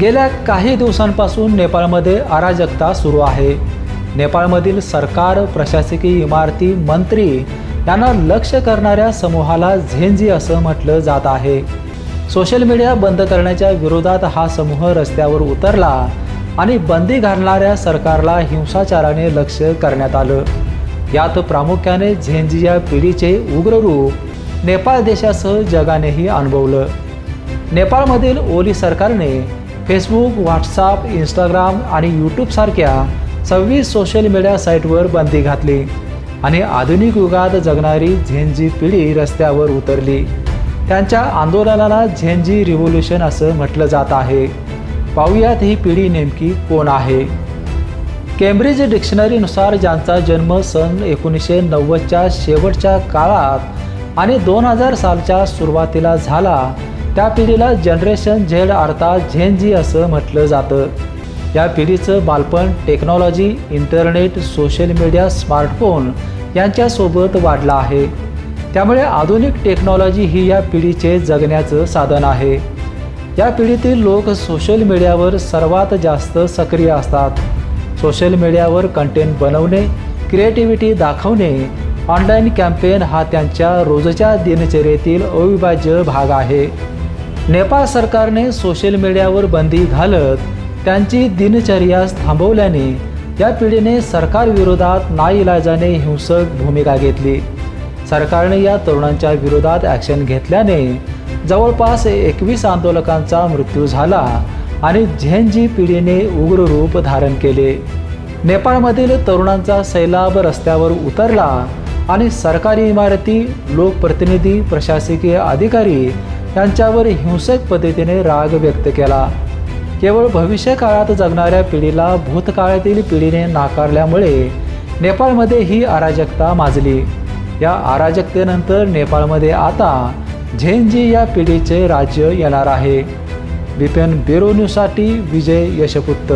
गेल्या काही दिवसांपासून नेपाळमध्ये अराजकता सुरू आहे. नेपाळमधील सरकार प्रशासकीय इमारती मंत्री यांना लक्ष करणाऱ्या समूहाला झेंजी असं म्हटलं जात आहे. सोशल मीडिया बंद करण्याच्या विरोधात हा समूह रस्त्यावर उतरला आणि बंदी घालणाऱ्या सरकारला हिंसाचाराने लक्ष करण्यात आलं. यात प्रामुख्याने झेंजी या पिढीचे उग्र रूप नेपाळ देशासह जगानेही अनुभवलं. नेपाळमधील ओली सरकारने फेसबुक व्हॉट्सअप इंस्टाग्राम आणि यूट्यूबसारख्या सव्वीस सोशल मीडिया साईटवर बंदी घातली आणि आधुनिक युगात जगणारी झेंजी पिढी रस्त्यावर उतरली. त्यांच्या आंदोलनाला झेंजी रिव्होल्युशन असं म्हटलं जात आहे. पाहुयात ही पिढी नेमकी कोण आहे? केम्ब्रिज डिक्शनरीनुसार ज्यांचा जन्म सन एकोणीसशे नव्वदच्या शेवटच्या काळात आणि दोन हजार सालच्या सुरुवातीला झाला त्या पिढीला जनरेशन झेड अर्थात झेनजी असं म्हटलं जातं. या पिढीचं बालपण technology internet social media smartphone यांच्यासोबत वाढलं आहे. त्यामुळे आधुनिक टेक्नॉलॉजी ही या पिढीचे जगण्याचं साधन आहे. या पिढीतील लोक सोशल मीडियावर सर्वात जास्त सक्रिय असतात. सोशल मीडियावर कंटेंट बनवणे क्रिएटिव्हिटी दाखवणे ऑनलाईन कॅम्पेन हा त्यांच्या रोजच्या दिनचर्येतील अविभाज्य भाग आहे. नेपाळ सरकारने सोशल मीडियावर बंदी घालत त्यांची दिनचर्या थांबवल्याने या पिढीने सरकारविरोधात नाईलाजाने हिंसक भूमिका घेतली. सरकारने या तरुणांच्या विरोधात ॲक्शन घेतल्याने जवळपास एकवीस आंदोलकांचा मृत्यू झाला आणि झेनजी पिढीने उग्र रूप धारण केले. नेपाळमधील तरुणांचा सैलाब रस्त्यावर उतरला आणि सरकारी इमारती लोकप्रतिनिधी प्रशासकीय अधिकारी यांच्यावर हिंसक पद्धतीने राग व्यक्त केला. केवळ भविष्य काळात जगणाऱ्या पिढीला भूतकाळातील पिढीने नाकारल्यामुळे नेपाळमध्ये ही अराजकता माजली. या अराजकतेनंतर नेपाळमध्ये आता झेनजी या पिढीचे राज्य येणार आहे. बिपिन ब्युरो न्यूजसाठी विजय यशपुत्त